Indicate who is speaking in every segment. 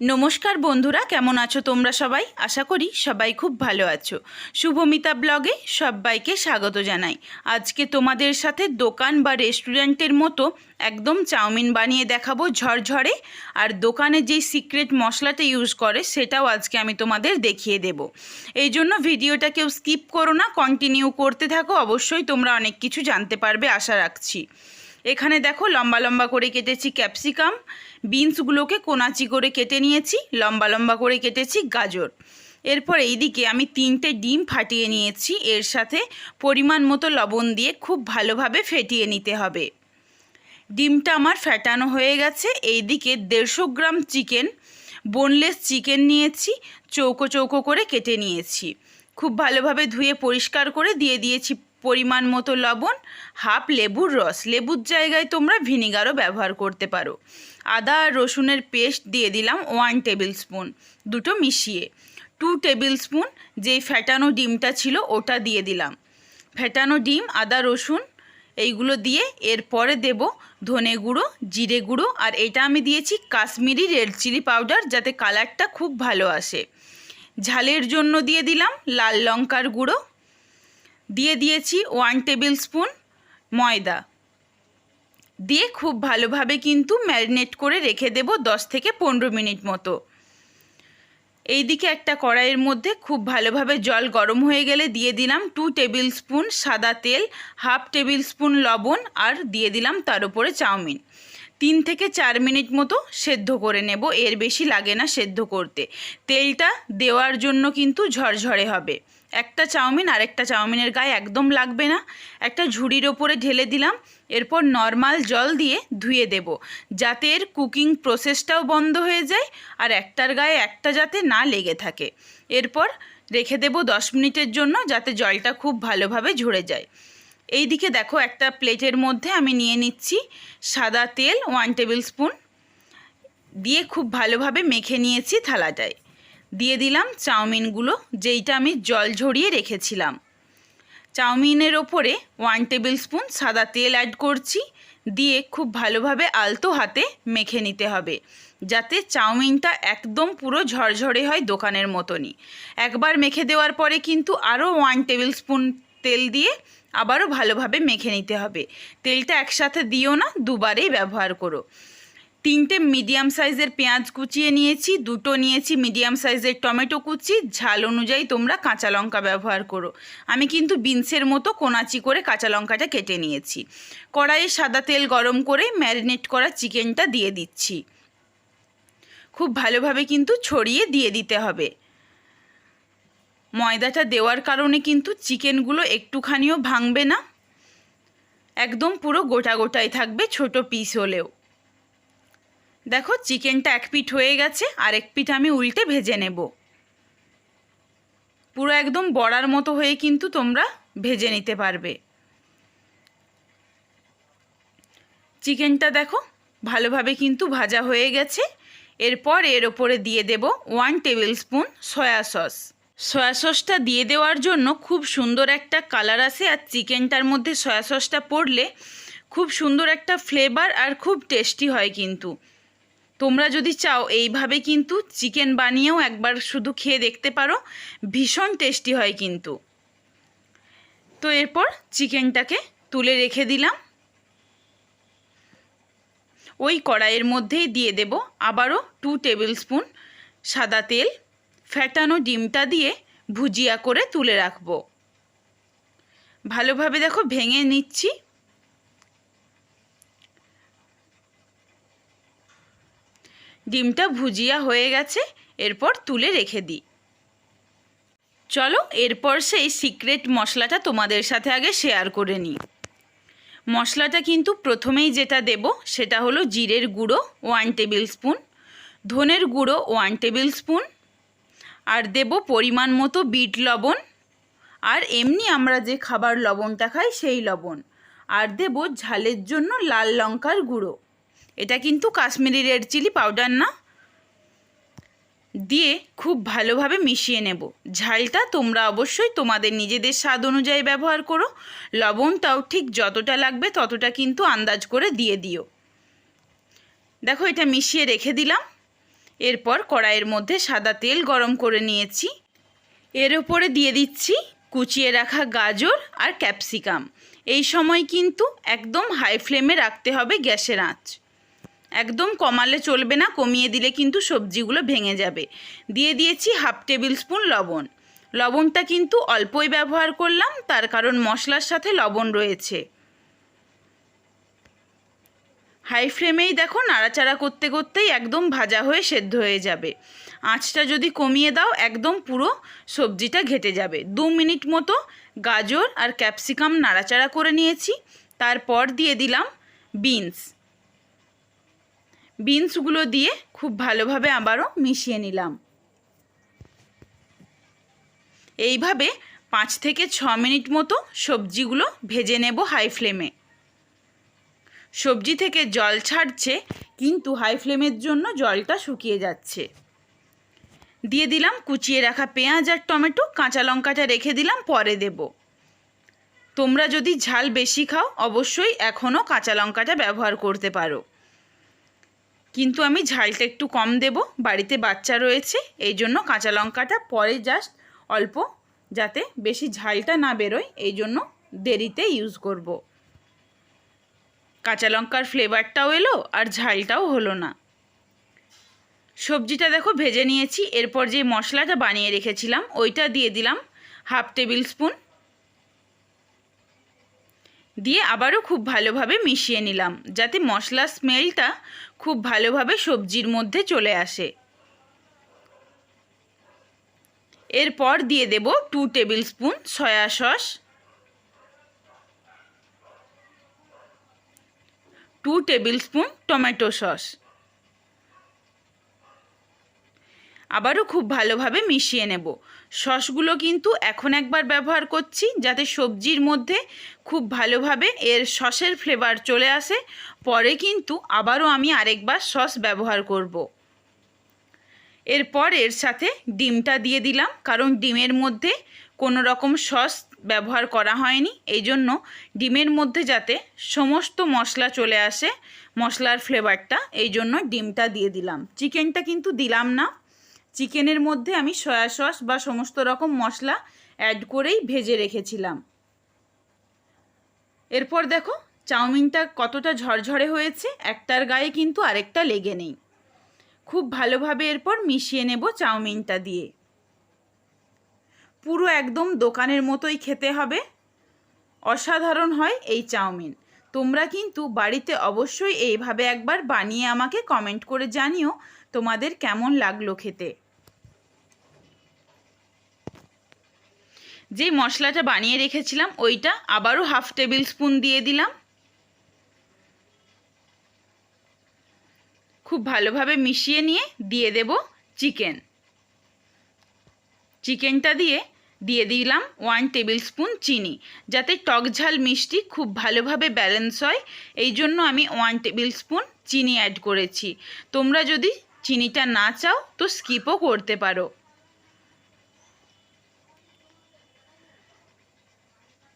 Speaker 1: নমস্কার বন্ধুরা, কেমন আছো তোমরা সবাই? আশা করি সবাই খুব ভালো আছো। শুভমিতা ব্লগে সবাইকে স্বাগত জানাই। আজকে তোমাদের সাথে দোকান বা রেস্টুরেন্টের মতো একদম চাউমিন বানিয়ে দেখাবো ঝরঝরে। আর দোকানে যেই সিক্রেট মশলাটা ইউজ করে, সেটাও আজকে আমি তোমাদের দেখিয়ে দেব। এই জন্য ভিডিওটা কেউ স্কিপ করো না, কন্টিনিউ করতে থাকো, অবশ্যই তোমরা অনেক কিছু জানতে পারবে, আশা রাখছি। এখানে দেখো লম্বা লম্বা করে কেটেছি ক্যাপসিকাম, বিনসগুলোকে কোনাচি করে কেটে নিয়েছি, লম্বা লম্বা করে কেটেছি গাজর। এরপর এইদিকে আমি তিনটে ডিম ফাটিয়ে নিয়েছি, এর সাথে পরিমাণ মতো লবণ দিয়ে খুব ভালোভাবে ফেটিয়ে নিতে হবে। ডিমটা আমার ফ্যাটানো হয়ে গেছে, এইদিকে দেড়শো গ্রাম চিকেন বোনলেস চিকেন নিয়েছি, চৌকো চৌকো করে কেটে নিয়েছি। খুব ভালোভাবে ধুয়ে পরিষ্কার করে দিয়ে দিয়েছি পরিমাণ মতো লবণ, হাফ লেবুর রস। লেবুর জায়গায় তোমরা ভিনিগারও ব্যবহার করতে পারো। আদা আর রসুনের পেস্ট দিয়ে দিলাম ওয়ান টেবিল স্পুন। দুটো মিশিয়ে। টু টেবিল স্পুন যেই ফ্যাটানো ডিমটা ছিল ওটা দিয়ে দিলাম। ফ্যাটানো ডিম, আদা, রসুন এইগুলো দিয়ে এরপরে দেব ধনে গুঁড়ো, জিরে গুঁড়ো আর এটা আমি দিয়েছি কাশ্মীরি রেড চিলি পাউডার যাতে কালারটা খুব ভালো আসে। ঝালের জন্য দিয়ে দিলাম লাল লঙ্কার গুঁড়ো দিয়ে দিয়েছি ওয়ান টেবিল স্পুন ময়দা। দিয়ে খুব ভালোভাবে কিন্তু ম্যারিনেট করে রেখে দেব দশ থেকে পনেরো মিনিট মতো। এইদিকে একটা কড়াইয়ের মধ্যে খুব ভালোভাবে জল গরম হয়ে গেলে দিয়ে দিলাম টু টেবিল স্পুন সাদা তেল হাফ টেবিল স্পুন লবণ আর দিয়ে দিলাম তার উপরে চাউমিন। তিন থেকে চার মিনিট মতো সেদ্ধ করে নেব, এর বেশি লাগে না সেদ্ধ করতে। তেলটা দেওয়ার জন্য কিন্তু ঝরঝরে হবে। একটা চাউমিন আর একটা চাউমিনের গায়ে একদম লাগবে না। একটা ঝুড়ির ওপরে ঢেলে দিলাম, এরপর নর্মাল জল দিয়ে ধুয়ে দেব, যাতে এর কুকিং প্রসেসটাও বন্ধ হয়ে যায় আর একটার গায়ে একটা যাতে না লেগে থাকে। এরপর রেখে দেব দশ মিনিটের জন্য, যাতে জলটা খুব ভালোভাবে ঝরে যায়। এই দিকে দেখো একটা প্লেটের মধ্যে আমি নিয়ে নিচ্ছি সাদা তেল ওয়ান টেবিল স্পুন দিয়ে খুব ভালোভাবে মেখে নিয়েছি থালাটায়। দিয়ে দিলাম চাউমিনগুলো, যেইটা আমি জল ঝরিয়ে রেখেছিলাম। চাউমিনের ওপরে ওয়ান টেবিল স্পুন সাদা তেল অ্যাড করছি, দিয়ে খুব ভালোভাবে আলতো হাতে মেখে নিতে হবে, যাতে চাউমিনটা একদম পুরো ঝরঝরে হয় দোকানের মতনই। একবার মেখে দেওয়ার পরে কিন্তু আরও ওয়ান টেবিল স্পুন তেল দিয়ে আবারও ভালোভাবে মেখে নিতে হবে। তেলটা একসাথে দিও না, দুবারেই ব্যবহার করো। তিনটে মিডিয়াম সাইজের পেঁয়াজ কুচিয়ে নিয়েছি, দুটো নিয়েছি মিডিয়াম সাইজের টমেটো কুচি, ঝাল অনুযায়ী তোমরা কাঁচা লঙ্কা ব্যবহার করো। আমি কিন্তু বিনসের মতো কোনাচি করে কাঁচা লঙ্কাটা কেটে নিয়েছি। কড়াইয়ে সাদা তেল গরম করে ম্যারিনেট করা চিকেনটা দিয়ে দিচ্ছি। খুব ভালোভাবে কিন্তু ছড়িয়ে দিয়ে দিতে হবে। ময়দাটা দেওয়ার কারণে কিন্তু চিকেনগুলো একটুখানিও ভাঙবে না। একদম পুরো গোটা গোটাই থাকবে ছোট পিস হলেও। দেখো, চিকেনটা এক পিঠ হয়ে গেছে, আর এক পিঠ আমি উল্টে ভেজে নেব। পুরো একদম বড়ার মতো হয়ে কিন্তু তোমরা ভেজে নিতে পারবে। চিকেনটা দেখো, ভালোভাবে কিন্তু ভাজা হয়ে গেছে। এরপর এর ওপরে দিয়ে দেব one tablespoon soya sauce. Soya সসটা দিয়ে দেওয়ার জন্য খুব সুন্দর একটা কালার আসে আর চিকেনটার মধ্যে সয়া সসটা পড়লে খুব সুন্দর একটা ফ্লেভার আর খুব টেস্টি হয় কিন্তু। তোমরা যদি চাও এইভাবে কিন্তু চিকেন বানিয়েও একবার শুধু খেয়ে দেখতে পারো, ভীষণ টেস্টি হয় কিন্তু। তো এরপর চিকেনটাকে তুলে রেখে দিলাম। ওই কড়াইয়ের মধ্যেই দিয়ে দেব আবারও টু টেবিল স্পুন সাদা তেল। ফ্যাটানো ডিমটা দিয়ে ভুজিয়া করে তুলে রাখব। ভালোভাবে দেখো ভেঙে নিচ্ছি। ডিমটা ভুজিয়া হয়ে গেছে, এরপর তুলে রেখে দিই। চলো, এরপর সেই সিক্রেট মশলাটা তোমাদের সাথে আগে শেয়ার করে নিই। মশলাটা কিন্তু প্রথমেই যেটা দেব, সেটা হলো জিরের গুঁড়ো, ওয়ান টেবিল স্পুন। ধনের গুঁড়ো, ওয়ান টেবিল স্পুন। আর দেব পরিমাণ মতো বিট লবণ। আর এমনি আমরা যে খাবার লবণটা খাই সেই লবণ। আর দেব ঝালের জন্য লাল লঙ্কার গুঁড়ো। এটা কিন্তু কাশ্মীরি রেড চিলি পাউডার না। দিয়ে খুব ভালোভাবে মিশিয়ে নেব। ঝালটা তোমরা অবশ্যই তোমাদের নিজেদের স্বাদ অনুযায়ী ব্যবহার করো। লবণটাও ঠিক যতটা লাগবে ততটা কিন্তু আন্দাজ করে দিয়ে দিও। দেখো এটা মিশিয়ে রেখে দিলাম। এরপর কড়াইয়ের মধ্যে সাদা তেল গরম করে নিয়েছি। এর উপরে দিয়ে দিচ্ছি কুচিয়ে রাখা গাজর আর ক্যাপসিকাম। এই সময় কিন্তু একদম হাই ফ্লেমে রাখতে হবে গ্যাসের আঁচ। একদম কমালে চলবে না, কমিয়ে দিলে কিন্তু সবজিগুলো ভেঙে যাবে। দিয়ে দিয়েছি হাফ টেবিল স্পুন লবণ। লবণটা কিন্তু অল্পই ব্যবহার করলাম, তার কারণ মশলার সাথে লবণ রয়েছে। হাই ফ্লেমেই দেখো নাড়াচাড়া করতে করতেই একদম ভাজা হয়ে সেদ্ধ হয়ে যাবে। আঁচটা যদি কমিয়ে দাও, একদম পুরো সবজিটা ঘেটে যাবে। দু মিনিট মতো গাজর আর ক্যাপসিকাম নাড়াচাড়া করে নিয়েছি। তারপর দিয়ে দিলাম বিনস। বিনসগুলো দিয়ে খুব ভালোভাবে আবারও মিশিয়ে নিলাম। এইভাবে পাঁচ থেকে ছ মিনিট মতো সবজিগুলো ভেজে নেব হাই ফ্লেমে। সবজি থেকে জল ছাড়ছে, কিন্তু হাই ফ্লেমের জন্য জলটা শুকিয়ে যাচ্ছে। দিয়ে দিলাম কুচিয়ে রাখা পেঁয়াজ আর টমেটো, কাঁচা লঙ্কাটা রেখে দিলাম, পরে দেব। তোমরা যদি ঝাল বেশি খাও, অবশ্যই এখনও কাঁচা লঙ্কাটা ব্যবহার করতে পারো। কিন্তু আমি ঝালটা একটু কম দেব, বাড়িতে বাচ্চা রয়েছে, এই জন্য কাঁচা লঙ্কাটা পরে জাস্ট অল্প, যাতে বেশি ঝালটা না বেরোয়, এই জন্য দেরিতে ইউজ করব। কাঁচা লঙ্কার ফ্লেভারটাও এলো আর ঝালটাও হলো না। সবজিটা দেখো ভেজে নিয়েছি, এরপর যে মশলাটা বানিয়ে রেখেছিলাম ওইটা দিয়ে দিলাম হাফ টেবিল স্পুন। দিয়ে আবারও খুব ভালোভাবে মিশিয়ে নিলাম, যাতে মশলার স্মেলটা খুব ভালোভাবে সবজির মধ্যে চলে আসে। এরপর দিয়ে দেব two tablespoon soya sauce two tablespoon tomato sauce আবারও খুব ভালোভাবে মিশিয়ে নেব। সসগুলো কিন্তু এখন একবার ব্যবহার করছি যাতে সবজির মধ্যে খুব ভালোভাবে এর সসের ফ্লেভার চলে আসে। পরে কিন্তু আবারও আমি আরেকবার সস ব্যবহার করব। এরপর এর সাথে ডিমটা দিয়ে দিলাম, কারণ ডিমের মধ্যে কোনো রকম সস ব্যবহার করা হয়নি। এই জন্য ডিমের মধ্যে যাতে সমস্ত মশলা চলে আসে, মশলার ফ্লেভারটা, এই জন্য ডিমটা দিয়ে দিলাম। চিকেনটা কিন্তু দিলাম না। চিকেনের মধ্যে আমি সয়া সস বা সমস্ত রকম মশলা অ্যাড করেই ভেজে রেখেছিলাম। এরপর দেখো, চাউমিনটা কতটা ঝরঝরে হয়েছে, একটার গায়ে কিন্তু আরেকটা লেগে নেই। খুব ভালোভাবে এরপর মিশিয়ে নেব চাউমিনটা দিয়ে। পুরো একদম দোকানের মতোই খেতে হবে। অসাধারণ হয় এই চাউমিন। তোমরা কিন্তু বাড়িতে অবশ্যই এইভাবে একবার বানিয়ে আমাকে কমেন্ট করে জানিও তোমাদের কেমন লাগল খেতে। যে মশলাটা বানিয়ে রেখেছিলাম ওইটা আবারও হাফ টেবিল স্পুন দিয়ে দিলাম। খুব ভালোভাবে মিশিয়ে নিয়ে দিয়ে দেব চিকেন। চিকেনটা দিয়ে দিয়ে দিলাম ওয়ান টেবিল স্পুন চিনি, যাতে টক ঝাল মিষ্টি খুব ভালোভাবে ব্যালেন্স হয়। এই জন্য আমি ওয়ান টেবিল স্পুন চিনি অ্যাড করেছি। তোমরা যদি চিনিটা না চাও, তো স্কিপও করতে পারো।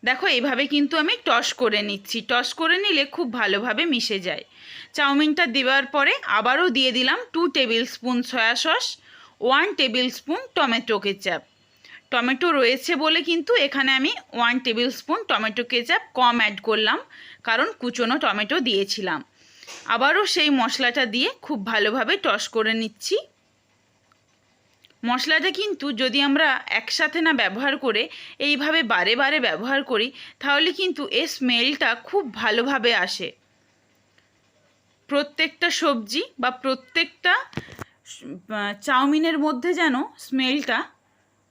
Speaker 1: দেখো, এইভাবে কিন্তু আমি টস করে নিচ্ছি। টস করে নিলে খুব ভালোভাবে মিশে যায়। চাউমিনটা দেওয়ার পরে আবারও দিয়ে দিলাম two tablespoon soya sauce one tablespoon tomato ketchup. Tomato রয়েছে বলে কিন্তু এখানে আমি one table spoon tomato ketchup কম অ্যাড করলাম, কারণ কুচনো টমেটো দিয়েছিলাম। আবারও সেই মশলাটা দিয়ে খুব ভালোভাবে টস করে নিচ্ছি। মশলাটা কিন্তু যদি আমরা একসাথে না ব্যবহার করে এইভাবে বারে বারে ব্যবহার করি, তাহলে কিন্তু এর স্মেলটা খুব ভালোভাবে আসে। প্রত্যেকটা সবজি বা প্রত্যেকটা চাউমিনের মধ্যে যেন স্মেলটা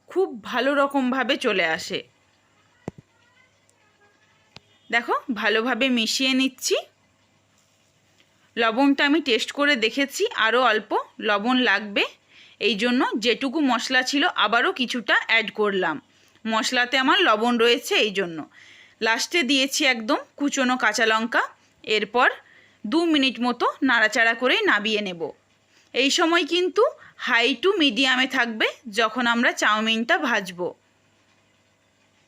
Speaker 1: খুব ভালো রকমভাবে চলে আসে। দেখো, ভালোভাবে মিশিয়ে নিচ্ছি। লবণটা আমি টেস্ট করে দেখেছি, আরও অল্প লবণ লাগবে। এই জন্য যেটুকু মশলা ছিল আবারও কিছুটা অ্যাড করলাম। মশলাতে আমার লবণ রয়েছে এই জন্য। লাস্টে দিয়েছি একদম কুচনো কাঁচা লঙ্কা। এরপর দু মিনিট মতো নাড়াচাড়া করেই নাবিয়ে নেব। এই সময় কিন্তু হাই টু মিডিয়ামে থাকবে যখন আমরা চাউমিনটা ভাজবো।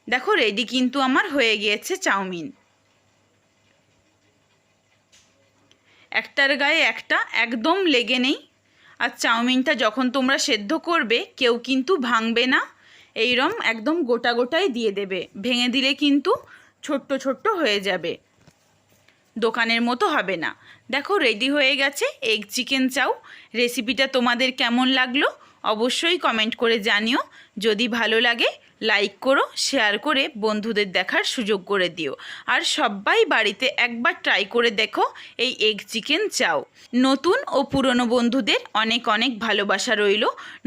Speaker 1: দেখো রেডি কিন্তু আমার হয়ে গিয়েছে চাউমিন। একটার গায়ে একটা একদম লেগে নেই। আর চাউমিনটা যখন তোমরা সেদ্ধ করবে, কেউ কিন্তু ভাঙবে না। এইরম একদম গোটা গোটাই দিয়ে দেবে। ভেঙে দিলে কিন্তু ছোট্ট ছোট্ট হয়ে যাবে। দোকানের মতো হবে না। দেখো রেডি হয়ে গেছে এগ চিকেন চাউ রেসিপিটা তোমাদের কেমন লাগল? অবশ্যই কমেন্ট করে জানিও। যদি ভালো লাগে লাইক করো শেয়ার করে বন্ধুদের দেখার সুযোগ করে দিও। আর সবাই বাড়িতে একবার ট্রাই করে দেখো এই এগ চিকেন চাও। নতুন ও পুরনো বন্ধুদের অনেক অনেক ভালোবাসা রইল।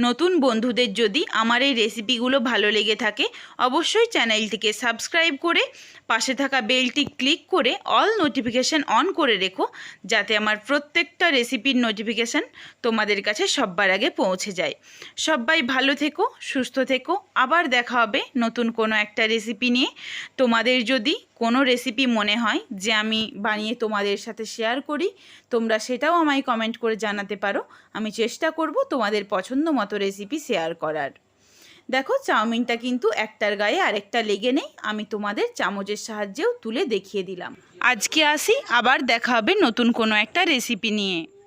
Speaker 1: নতুন বন্ধুদের যদি আমার এই রেসিপিগুলো ভালো লেগে থাকে, অবশ্যই চ্যানেলটিকে সাবস্ক্রাইব করে, পাশে থাকা বেলটি ক্লিক করে অল নোটিফিকেশান অন করে রেখো, যাতে আমার প্রত্যেকটা রেসিপির নোটিফিকেশান তোমাদের কাছে সব্বার আগে পৌঁছে যায়। সবাই ভালো থেকো, সুস্থ থেকো, আবার দেখা হবে, নতুন কোনো একটা রেসিপি নিয়ে। তোমাদের যদি কোনো রেসিপি মনে হয় যে আমি বানিয়ে তোমাদের সাথে শেয়ার করি, তোমরা সেটাও আমায় কমেন্ট করে জানাতে পারো। আমি চেষ্টা করব তোমাদের পছন্দ মতো রেসিপি শেয়ার করার। দেখো, চাউমিনটা কিন্তু একটার গায়ে আরেকটা লেগে নেই। আমি তোমাদের চামচের সাহায্যেও তুলে দেখিয়ে দিলাম। আজকে আসি, আবার দেখা হবে নতুন কোনো একটা রেসিপি নিয়ে।